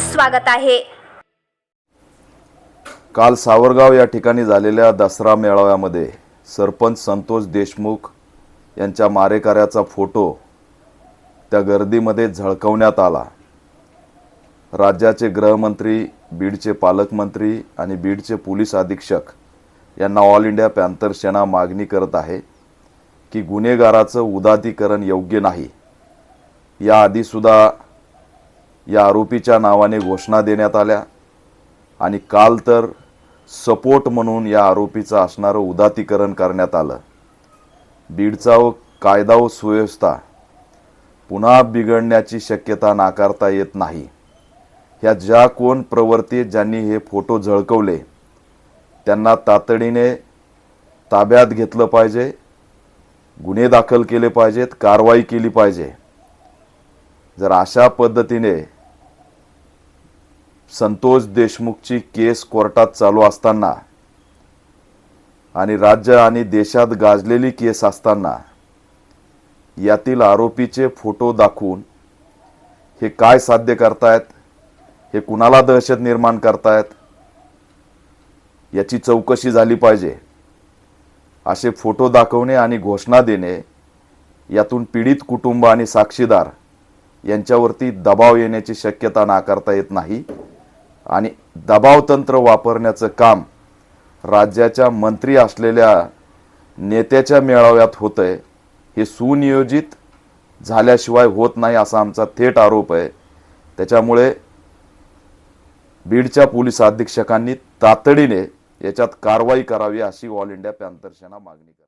स्वागत आहे. काल सावरगाव या ठिकाणी झालेल्या दसरा मेळाव्यामध्ये सरपंच संतोष देशमुख यांच्या मारेकऱ्याचा फोटो त्या गर्दीमध्ये झळकवण्यात आला. राज्याचे गृहमंत्री बीडचे पालकमंत्री आणि बीडचे पोलीस अधीक्षक यांना ऑल इंडिया पॅन्थर सेना मागणी करत आहे की गुन्हेगाराचं उदातीकरण योग्य नाही. याआधीसुद्धा या आरोपीच्या नावाने घोषणा देण्यात आल्या. आणि काल तर सपोर्ट म्हणून या आरोपीचं असणारं उदातीकरण करण्यात आलं. बीडचा व कायदा व सुव्यवस्था पुन्हा बिघडण्याची शक्यता नाकारता येत नाही. ह्या ज्या कोण प्रवर्ती ज्यांनी हे फोटो झळकवले त्यांना तातडीने ताब्यात घेतलं पाहिजे गुन्हे दाखल केले पाहिजेत कारवाई केली पाहिजे. जर अशा पद्धतीने संतोष देशमुखची केस कोर्टात चालू असताना आणि राज्य आणि देशात गाजलेली केस असताना यातील आरोपीचे फोटो दाखवून हे काय साध्य करतायत हे कुणाला दहशत निर्माण करतायत याची चौकशी झाली पाहिजे. असे फोटो दाखवणे आणि घोषणा देणे यातून पीडित कुटुंब आणि साक्षीदार यांच्यावरती दबाव येण्याची शक्यता नाकारता येत नाही. आणि दबाव तंत्र वापरण्याचं काम राज्याच्या मंत्री असलेल्या नेत्याच्या मेळाव्यात होतंय. हे सुनियोजित झाल्याशिवाय होत नाही असा आमचा थेट आरोप आहे. त्याच्यामुळे बीडच्या पोलीस अधीक्षकांनी तातडीने याच्यात कारवाई करावी अशी ऑल इंडिया पॅन्थर सेना मागणी करते.